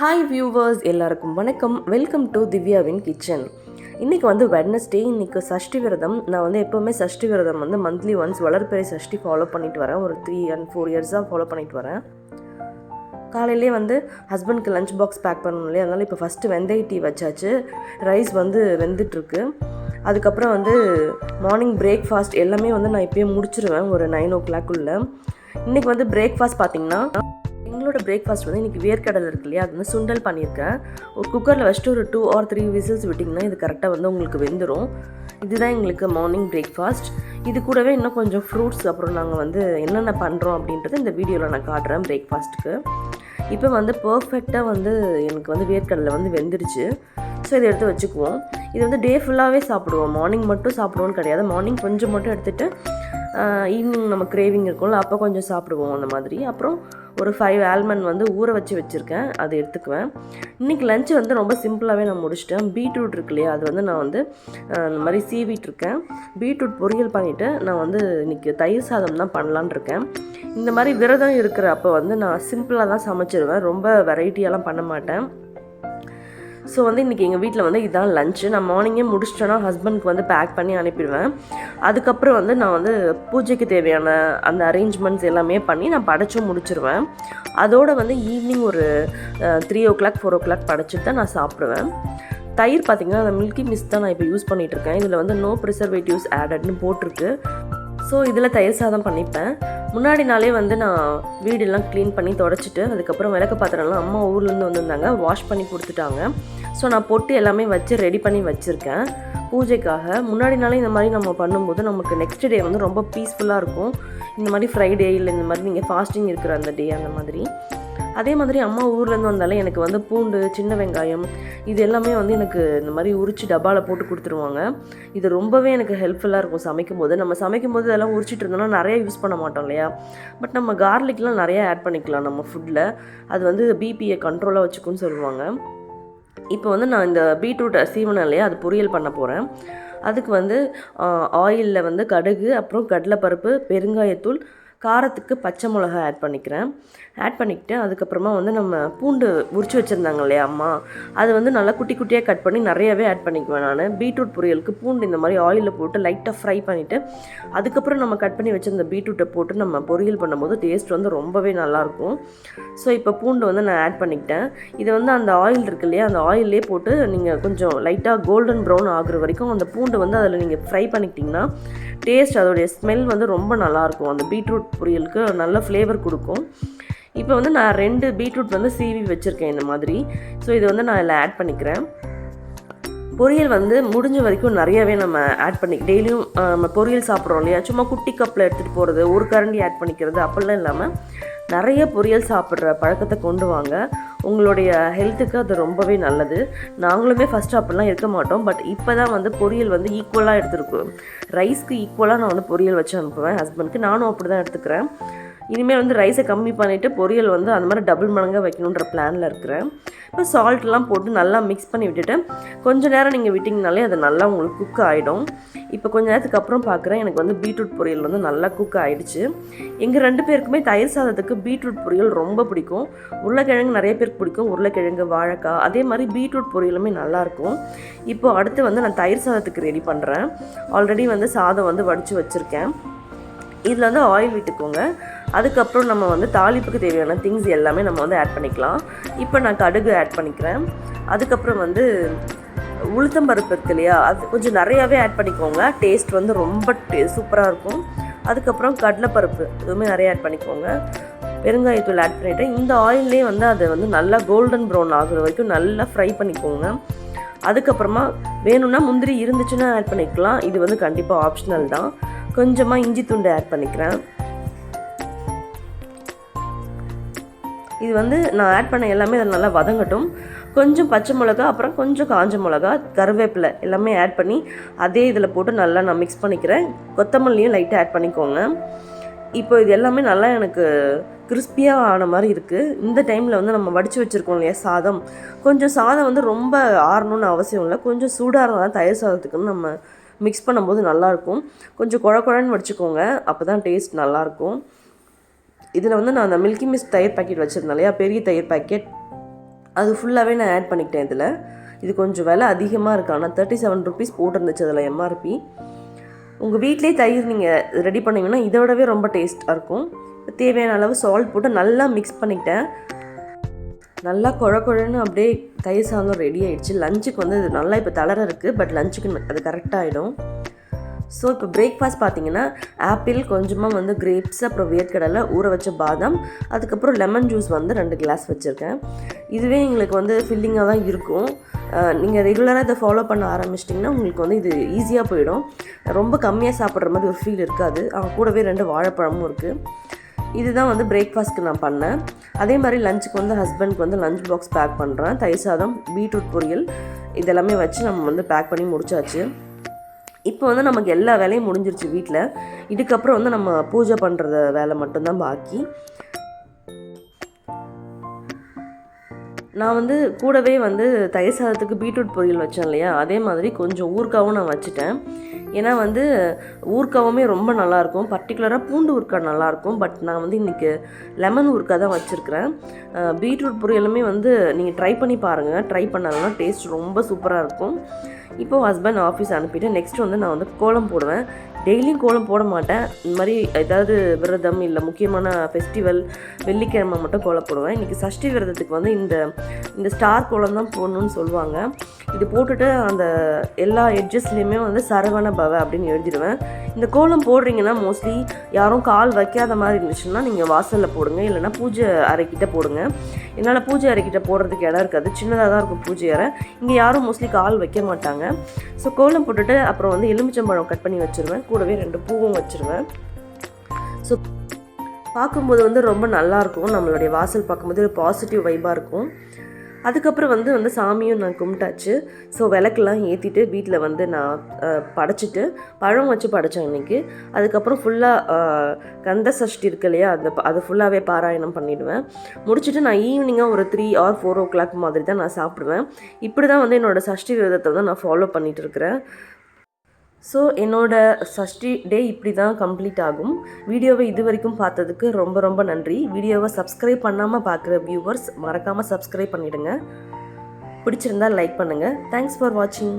Hi viewers எல்லாருக்கும் வணக்கம். Welcome to திவ்யாவின் kitchen இன்றைக்கி வந்து வெட்னஸ்டே இன்றைக்கி சஷ்டி விரதம். நான் வந்து எப்போவுமே சஷ்டி விரதம் வந்து மந்த்லி ஒன்ஸ் வளர்ப்பெரிய சஷ்டி ஃபாலோ பண்ணிட்டு வரேன். ஒரு த்ரீ அண்ட் ஃபோர் இயர்ஸாக ஃபாலோ பண்ணிட்டு வரேன். காலையிலே வந்து ஹஸ்பண்ட்க்கு லஞ்ச் பாக்ஸ் பேக் பண்ணணும் இல்லையா? அதனால் இப்போ ஃபஸ்ட்டு வெந்தய டீ வச்சாச்சு. ரைஸ் வந்து வெந்துட்டுருக்கு. அதுக்கப்புறம் வந்து மார்னிங் பிரேக்ஃபாஸ்ட் எல்லாமே வந்து நான் இப்போயே முடிச்சிருவேன். ஒரு நைன் ஓ கிளாக்குள்ளே இன்றைக்கி வந்து பிரேக்ஃபாஸ்ட் பார்த்திங்கன்னா எங்களோட பிரேக்ஃபாஸ்ட் வந்து இன்றைக்கி வேர்க்கடலை இருக்கு இல்லையா? அது வந்து சுண்டல் பண்ணியிருக்கேன். ஒரு குக்கரில் வச்சுட்டு ஒரு டூ ஆர் த்ரீ விசில்ஸ் விட்டிங்கன்னா இது கரெக்டாக வந்து உங்களுக்கு வெந்துடும் இதுதான் எங்களுக்கு மார்னிங் பிரேக்ஃபாஸ்ட் இது கூடவே இன்னும் கொஞ்சம் ஃப்ரூட்ஸ் அப்புறம் நாங்கள் வந்து என்னென்ன பண்ணுறோம் அப்படின்றது இந்த வீடியோவில் நான் காட்டுறேன் பிரேக்ஃபாஸ்ட்டுக்கு இப்போ வந்து பர்ஃபெக்டாக வந்து எனக்கு வந்து வேர்க்கடலை வந்து வெந்துருச்சு. ஸோ இதை எடுத்து வச்சுக்குவோம். இது வந்து டே ஃபுல்லாகவே சாப்பிடுவோம். மார்னிங் மட்டும் சாப்பிடுவோன்னு கிடையாது. மார்னிங் கொஞ்சம் மட்டும் எடுத்துகிட்டு ஈவினிங் நம்ம கிரேவிங் இருக்கும்ல அப்போ கொஞ்சம் சாப்பிடுவோம் அந்த மாதிரி. அப்புறம் ஒரு ஃபைவ் ஆல்மண்ட் வந்து ஊற வச்சு வச்சுருக்கேன் அதை எடுத்துக்குவேன். இன்றைக்கி லஞ்சு வந்து ரொம்ப சிம்பிளாகவே நான் முடிச்சிட்டேன். பீட்ரூட் இருக்கு இல்லையா அது வந்து நான் வந்து இந்த மாதிரி சீவிட்டுருக்கேன் பீட்ரூட் பொரியல் பண்ணிவிட்டு நான் வந்து இன்றைக்கி தயிர் சாதம் தான் பண்ணலான் இருக்கேன். இந்த மாதிரி விரதம் இருக்கிற அப்போ வந்து நான் சிம்பிளாக தான் சமைச்சிருவேன். ரொம்ப வெரைட்டியெல்லாம் பண்ண மாட்டேன். ஸோ வந்து இன்றைக்கி எங்கள் வீட்டில் வந்து இதான் லஞ்சு நான் மார்னிங்கே முடிச்சிட்டேன்னா ஹஸ்பண்ட்க்கு வந்து பேக் பண்ணி அனுப்பிடுவேன். அதுக்கப்புறம் வந்து நான் வந்து பூஜைக்கு தேவையான அந்த அரேஞ்ச்மெண்ட்ஸ் எல்லாமே பண்ணி நான் படைச்சும் முடிச்சிருவேன். அதோட வந்து ஈவினிங் ஒரு three o'clock four o'clock படைச்சிட்டு தான் நான் சாப்பிடுவேன். தயிர் பார்த்திங்கன்னா அந்த மில்கி மிஸ் தான் நான் இப்போ யூஸ் பண்ணிகிட்டு இருக்கேன். இதில் வந்து நோ ப்ரிசர்வேட்டிவ்ஸ் ஆடட்னு போட்டிருக்கு. ஸோ இதில் தயிர் சாதம் பண்ணிப்பேன். முன்னாடி நாளே வந்து நான் வீடெல்லாம் க்ளீன் பண்ணி தொடச்சிட்டு அதுக்கப்புறம் விளக்கு பாத்திரம்லாம் அம்மா ஊர்லேருந்து வந்திருந்தாங்க. வாஷ் பண்ணி கொடுத்துட்டாங்க. ஸோ நான் பொட்டு எல்லாமே வச்சு ரெடி பண்ணி வச்சுருக்கேன். பூஜைக்காக. முன்னாடி நாளே இந்த மாதிரி நம்ம பண்ணும்போது நமக்கு நெக்ஸ்ட் டே வந்து ரொம்ப பீஸ்ஃபுல்லாக இருக்கும். இந்த மாதிரி ஃப்ரைடே இல்லை இந்த மாதிரி நீங்கள் ஃபாஸ்டிங் இருக்கிற அந்த டே அந்த மாதிரி. அதே மாதிரி அம்மா ஊர்லேருந்து வந்தாலே எனக்கு வந்து பூண்டு சின்ன வெங்காயம் இது எல்லாமே வந்து எனக்கு இந்த மாதிரி உரிச்சு டப்பாவில் போட்டு கொடுத்துருவாங்க. இது ரொம்பவே எனக்கு ஹெல்ப்ஃபுல்லாக இருக்கும் சமைக்கும் போது நம்ம சமைக்கும் போது இதெல்லாம் உரிச்சிட்டு இருந்தோம்னா நிறைய யூஸ் பண்ண மாட்டோம் இல்லையா? பட் நம்ம கார்லிக்லாம் நிறையா ஆட் பண்ணிக்கலாம் நம்ம ஃபுட்டில் அது வந்து பிபியை கண்ட்ரோலாக வச்சுக்குன்னு சொல்லுவாங்க. இப்போ வந்து நான் இந்த பீட்ரூட் சீவனம் இல்லையா? அது பொரியல் பண்ண போகிறேன் அதுக்கு வந்து ஆயிலில் வந்து கடுகு அப்புறம் கடலைப்பருப்பு பெருங்காயத்தூள் காரத்துக்கு பச்சை மிளகா ஆட் பண்ணிக்கிறேன். ஆட் பண்ணிக்கிட்டு அதுக்கப்புறமா வந்து நம்ம பூண்டு உரிச்சு வச்சுருந்தாங்க இல்லையா அம்மா? அது வந்து நல்லா குட்டி குட்டியாக கட் பண்ணி நிறையவே ஆட் பண்ணிக்குவேன் நான். பீட்ரூட் பொரியலுக்கு பூண்டு இந்த மாதிரி ஆயிலில் போட்டு லைட்டாக ஃப்ரை பண்ணிவிட்டு அதுக்கப்புறம் நம்ம கட் பண்ணி வச்சுருந்த பீட்ரூட்டை போட்டு நம்ம பொரியல் பண்ணும்போது டேஸ்ட் வந்து ரொம்பவே நல்லாயிருக்கும் ஸோ இப்போ பூண்டு வந்து நான் ஆட் பண்ணிக்கிட்டேன். இது வந்து அந்த ஆயில் இருக்கு இல்லையா? அந்த ஆயிலே போட்டு நீங்கள் கொஞ்சம் லைட்டாக கோல்டன் ப்ரௌன் ஆகுற வரைக்கும் அந்த பூண்டு வந்து அதில் நீங்கள் ஃப்ரை பண்ணிக்கிட்டிங்கன்னா டேஸ்ட் அதோடைய ஸ்மெல் வந்து ரொம்ப நல்லாயிருக்கும் அந்த பீட்ரூட் பொரியலுக்கு நல்ல ஃப்ளேவர் கொடுக்கும். இப்போ வந்து நான் ரெண்டு பீட்ரூட் வந்து சீவி வச்சுருக்கேன் இந்த மாதிரி. ஸோ இது வந்து நான் இதில் ஆட் பண்ணிக்கிறேன். பொரியல் வந்து முடிஞ்ச வரைக்கும் நிறையவே நம்ம ஆட் பண்ணி டெய்லியும் நம்ம பொரியல் சாப்பிட்றோம் இல்லையா? சும்மா குட்டி கப்பில் எடுத்துகிட்டு போகிறது ஒரு கரண்டி ஆட் பண்ணிக்கிறது அப்படிலாம் இல்லாமல் நிறைய பொரியல் சாப்பிட்ற பழக்கத்தை கொண்டு வாங்க. உங்களுடைய ஹெல்த்துக்கு அது ரொம்பவே நல்லது. நாங்களுமே ஃபஸ்ட்டு அப்படிலாம் இருக்க மாட்டோம். பட் இப்போ தான் வந்து பொரியல் வந்து ஈக்குவலாக எடுத்துருக்கோம். ரைஸ்க்கு ஈக்குவலாக நான் வந்து பொரியல் வச்சு அனுப்புவேன். ஹஸ்பண்ட்க்கு நானும் அப்படி தான் எடுத்துக்கிறேன். இனிமேல் வந்து ரைஸை கம்மி பண்ணிவிட்டு பொரியல் வந்து அந்த மாதிரி டபுள் மடங்காக வைக்கணுன்ற பிளானில் இருக்கிறேன். இப்போ சால்ட்லாம் போட்டு நல்லா மிக்ஸ் பண்ணி விட்டுட்டு கொஞ்சம் நேரம் நீங்கள் விட்டிங்கனாலே அது நல்லா உங்களுக்கு குக் ஆகிடும் இப்போ கொஞ்ச நேரத்துக்கு அப்புறம் பார்க்குறேன் எனக்கு வந்து பீட்ரூட் பொரியல் வந்து நல்லா குக் ஆகிடுச்சு எங்கள் ரெண்டு பேருக்குமே தயிர் சாதத்துக்கு பீட்ரூட் பொரியல் ரொம்ப பிடிக்கும். உருளைக்கிழங்கு நிறைய பேருக்கு பிடிக்கும். உருளைக்கிழங்கு வாழைக்காய் அதே மாதிரி பீட்ரூட் பொரியலுமே நல்லாயிருக்கும் இப்போது அடுத்து வந்து நான் தயிர் சாதத்துக்கு ரெடி பண்ணுறேன் ஆல்ரெடி வந்து சாதம் வந்து வடித்து வச்சுருக்கேன். இதில் வந்து ஆயில் விட்டுக்கோங்க. அதுக்கப்புறம் நம்ம வந்து தாளிப்புக்கு தேவையான திங்ஸ் எல்லாமே நம்ம வந்து ஆட் பண்ணிக்கலாம். இப்போ நான் கடுகு ஆட் பண்ணிக்கிறேன். அதுக்கப்புறம் வந்து உளுத்தம்பருப்பு இருக்கு இல்லையா? அது கொஞ்சம் நிறையாவே ஆட் பண்ணிக்கோங்க. டேஸ்ட் வந்து ரொம்ப டே சூப்பராக இருக்கும். அதுக்கப்புறம் கடலைப்பருப்பு இதுவுமே நிறைய ஆட் பண்ணிக்கோங்க. பெருங்காயத்தூள் ஆட் பண்ணிவிட்டு இந்த ஆயிலே வந்து அதை வந்து நல்லா கோல்டன் ப்ரௌன் ஆகுற வரைக்கும் நல்லா ஃப்ரை பண்ணிக்கோங்க. அதுக்கப்புறமா வேணும்னா முந்திரி இருந்துச்சுன்னா ஆட் பண்ணிக்கலாம். இது வந்து கண்டிப்பாக ஆப்ஷனல் தான். கொஞ்சமாக இஞ்சி துண்டு ஆட் பண்ணிக்கிறேன். இது வந்து நான் ஆட் பண்ண எல்லாமே அதை நல்லா வதங்கட்டும். கொஞ்சம் பச்சை மிளகா அப்புறம் கொஞ்சம் காஞ்ச மிளகா கருவேப்பிலை எல்லாமே ஆட் பண்ணி அதே இதில் போட்டு நல்லா நான் மிக்ஸ் பண்ணிக்கிறேன். கொத்தமல்லியும் லைட்டாக ஆட் பண்ணிக்கோங்க. இப்போ இது எல்லாமே நல்லா எனக்கு கிறிஸ்பியாக ஆன மாதிரி இருக்குது இந்த டைமில் வந்து நம்ம வடித்து வச்சுருக்கோம் இல்லையா சாதம். கொஞ்சம் சாதம் வந்து ரொம்ப ஆறணும்னு அவசியம் இல்லை. கொஞ்சம் சூடாக இருந்தால் தயிர் சாதத்துக்குன்னு நம்ம மிக்ஸ் பண்ணும்போது நல்லாயிருக்கும் கொஞ்சம் குழ குழன்னு வடிச்சுக்கோங்க. அப்போ தான் டேஸ்ட் நல்லாயிருக்கும் இதில் வந்து நான் அந்த மில்கி மிஸ்ட் தயிர் பாக்கெட் வச்சுருந்தேன் இல்லையா? பெரிய தயிர் பாக்கெட் அது ஃபுல்லாகவே நான் ஆட் பண்ணிக்கிட்டேன் இதில். இது கொஞ்சம் விலை அதிகமாக இருக்கு. ஆனால் தேர்ட்டி செவன் ருபீஸ் போட்டிருந்துச்சு அதில் எம்ஆர்பி உங்கள் வீட்லேயே தயிர் நீங்கள் ரெடி பண்ணிங்கன்னா இதை விடவே ரொம்ப டேஸ்ட்டாக இருக்கும். தேவையான அளவு சால்ட் போட்டு நல்லா மிக்ஸ் பண்ணிக்கிட்டேன். நல்லா குழ குழன்னு அப்படியே தயிர் சாதம் ரெடி ஆகிடுச்சு லஞ்சுக்கு வந்து இது நல்லா இப்போ தளர இருக்குது பட் லஞ்சுக்கு அது கரெக்டாகிடும் ஸோ இப்போ பிரேக்ஃபாஸ்ட் பார்த்தீங்கன்னா ஆப்பிள் கொஞ்சமாக வந்து கிரேப்ஸ் அப்புறம் வேர்க்கடலை ஊற வச்ச பாதாம் அதுக்கப்புறம் லெமன் ஜூஸ் வந்து ரெண்டு கிளாஸ் வச்சுருக்கேன். இதுவே எங்களுக்கு வந்து ஃபில்லிங்காக தான் இருக்கும். நீங்கள் ரெகுலராக இதை ஃபாலோ பண்ண ஆரம்பிச்சிட்டிங்கன்னா உங்களுக்கு வந்து இது ஈஸியாக போயிடும். ரொம்ப கம்மியாக சாப்பிட்ற மாதிரி ஒரு ஃபீல் இருக்காது. அவங்க கூடவே ரெண்டு வாழைப்பழமும் இருக்குது இதுதான் வந்து பிரேக்ஃபாஸ்ட்க்கு நான் பண்ணேன். அதே மாதிரி லஞ்சுக்கு வந்து ஹஸ்பண்ட்க்கு வந்து லஞ்ச் பாக்ஸ் பேக் பண்ணுறேன் தயிர் சாதம் பீட்ரூட் பொரியல் இதெல்லாமே வச்சு நம்ம வந்து பேக் பண்ணி முடிச்சாச்சு. இப்போ வந்து நமக்கு எல்லா வேலையும் முடிஞ்சிருச்சு வீட்டில் இதுக்கப்புறம் வந்து நம்ம பூஜை பண்ணுறத வேலை மட்டும்தான் பாக்கி. நான் வந்து கூடவே வந்து தயிர் சாதத்துக்கு பீட்ரூட் பொரியல் வச்சேன் இல்லையா? அதே மாதிரி கொஞ்சம் ஊறுக்காவும் நான் வச்சுட்டேன். ஏன்னா வந்து ஊறுக்காவுமே ரொம்ப நல்லாயிருக்கும் பர்டிகுலராக பூண்டு ஊறுக்கா நல்லாயிருக்கும் பட் நான் வந்து இன்றைக்கி லெமன் ஊறுக்கா தான் வச்சுருக்கிறேன். பீட்ரூட் பொரியலுமே வந்து நீங்கள் ட்ரை பண்ணி பாருங்கள் ட்ரை பண்ணாதான் டேஸ்ட் ரொம்ப சூப்பராக இருக்கும். இப்போது ஹஸ்பண்ட் ஆஃபீஸ் அனுப்பிட்டு நெக்ஸ்ட் வந்து நான் வந்து கோலம் போடுவேன். டெய்லியும் கோலம் போட மாட்டேன். இந்த மாதிரி ஏதாவது விரதம் இல்லை முக்கியமான ஃபெஸ்டிவல் வெள்ளிக்கிழமை மட்டும் கோலம் போடுவேன். இன்றைக்கி சஷ்டி விரதத்துக்கு வந்து இந்த இந்த ஸ்டார் கோலம் தான் போடணும்னு சொல்லுவாங்க. இது போட்டுட்டு அந்த எல்லா எட்ஜஸ்லேயுமே வந்து சரவண பவ அப்படின்னு எழுதிடுவேன். இந்த கோலம் போடுறீங்கன்னா மோஸ்ட்லி யாரும் கால் வைக்காத மாதிரி இருந்துச்சுன்னா நீங்கள் வாசலில் போடுங்க. இல்லைனா பூஜை அறைக்கிட்ட போடுங்க. என்னால் பூஜை அறைக்கிட்ட போடுறதுக்கு இடம் இருக்காது. சின்னதாக தான் இருக்கும் பூஜை அறை. இங்கே யாரும் மோஸ்ட்லி கால் வைக்க மாட்டாங்க. ஸோ கோலம் போட்டுட்டு அப்புறம் வந்து எலுமிச்சம்பழம் கட் பண்ணி வச்சுருவேன். கூடவே ரெண்டு பூவும் வச்சுருவேன். ஸோ பார்க்கும்போது வந்து ரொம்ப நல்லாயிருக்கும் நம்மளுடைய வாசல் பார்க்கும்போது ஒரு பாசிட்டிவ் வைப்பாக இருக்கும். அதுக்கப்புறம் வந்து வந்து சாமியும் நான் கும்பிட்டாச்சு. ஸோ விளக்கெல்லாம் ஏற்றிட்டு வீட்டில் வந்து நான் படைச்சிட்டு பழம் வச்சு படைச்சேன் இன்றைக்கி அதுக்கப்புறம் ஃபுல்லாக கந்த சஷ்டி இருக்கு இல்லையா அந்த அதை ஃபுல்லாகவே பாராயணம் பண்ணிவிடுவேன் முடிச்சுட்டு நான் ஈவினிங்காக ஒரு three or four o'clock மாதிரி தான் நான் சாப்பிடுவேன். இப்படி தான் வந்து என்னோடய சஷ்டி விரதத்தை வந்து நான் ஃபாலோ பண்ணிகிட்டு இருக்கிறேன். ஸோ என்னோடய சஷ்டி டே இப்படி தான் கம்ப்ளீட் ஆகும். வீடியோவை இது வரைக்கும் பார்த்ததுக்கு ரொம்ப ரொம்ப நன்றி. வீடியோவை சப்ஸ்கிரைப் பண்ணாமல் பார்க்குற வியூவர்ஸ் மறக்காமல் சப்ஸ்கிரைப் பண்ணிவிடுங்க பிடிச்சிருந்தால் லைக் பண்ணுங்கள் தேங்க்ஸ் ஃபார் வாட்சிங்